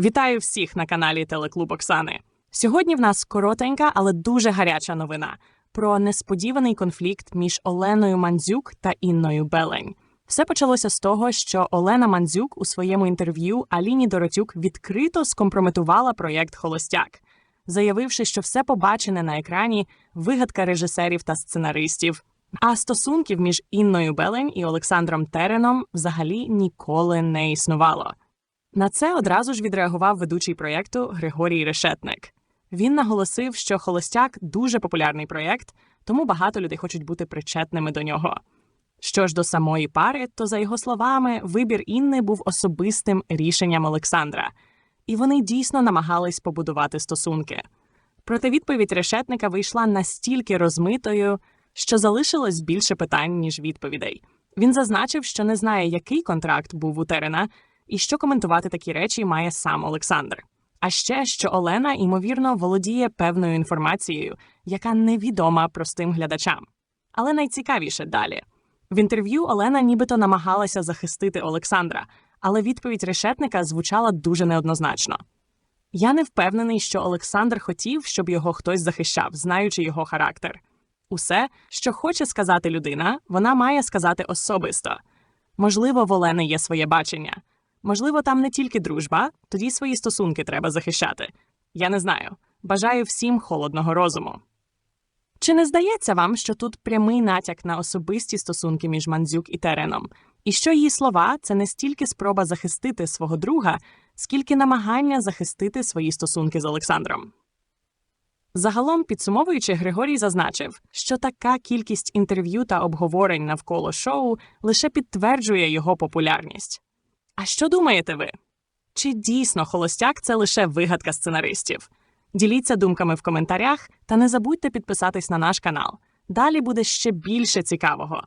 Вітаю всіх на каналі Телеклуб Оксани. Сьогодні в нас коротенька, але дуже гаряча новина про несподіваний конфлікт між Оленою Мандзюк та Інною Белень. Все почалося з того, що Олена Мандзюк у своєму інтерв'ю Аліні Доротюк відкрито скомпрометувала проєкт Холостяк, заявивши, що все побачене на екрані вигадка режисерів та сценаристів. А стосунків між Інною Белень і Олександром Тереном взагалі ніколи не існувало. На це одразу ж відреагував ведучий проєкту Григорій Решетник. Він наголосив, що Холостяк дуже популярний проєкт, тому багато людей хочуть бути причетними до нього. Що ж до самої пари, то за його словами, вибір Інни був особистим рішенням Олександра, і вони дійсно намагались побудувати стосунки. Проте відповідь решетника вийшла настільки розмитою, що залишилось більше питань, ніж відповідей. Він зазначив, що не знає, який контракт був у Терена, і що коментувати такі речі має сам Олександр. А ще що Олена, ймовірно, володіє певною інформацією, яка невідома простим глядачам. Але найцікавіше далі. В інтерв'ю Олена нібито намагалася захистити Олександра, але відповідь решетника звучала дуже неоднозначно. Я не впевнений, що Олександр хотів, щоб його хтось захищав, знаючи його характер. Усе, що хоче сказати людина, вона має сказати особисто. Можливо, в Олени є своє бачення. Можливо, там не тільки дружба, тоді свої стосунки треба захищати. Я не знаю. Бажаю всім холодного розуму. Чи не здається вам, що тут прямий натяк на особисті стосунки між Мандзюк і Тереном, і що її слова це не стільки спроба захистити свого друга, скільки намагання захистити свої стосунки з Олександром? Загалом, підсумовуючи, Григорій зазначив, що така кількість інтерв'ю та обговорень навколо шоу лише підтверджує його популярність. А що думаєте ви? Чи дійсно холостяк це лише вигадка сценаристів? Діліться думками в коментарях та не забудьте підписатись на наш канал. Далі буде ще більше цікавого.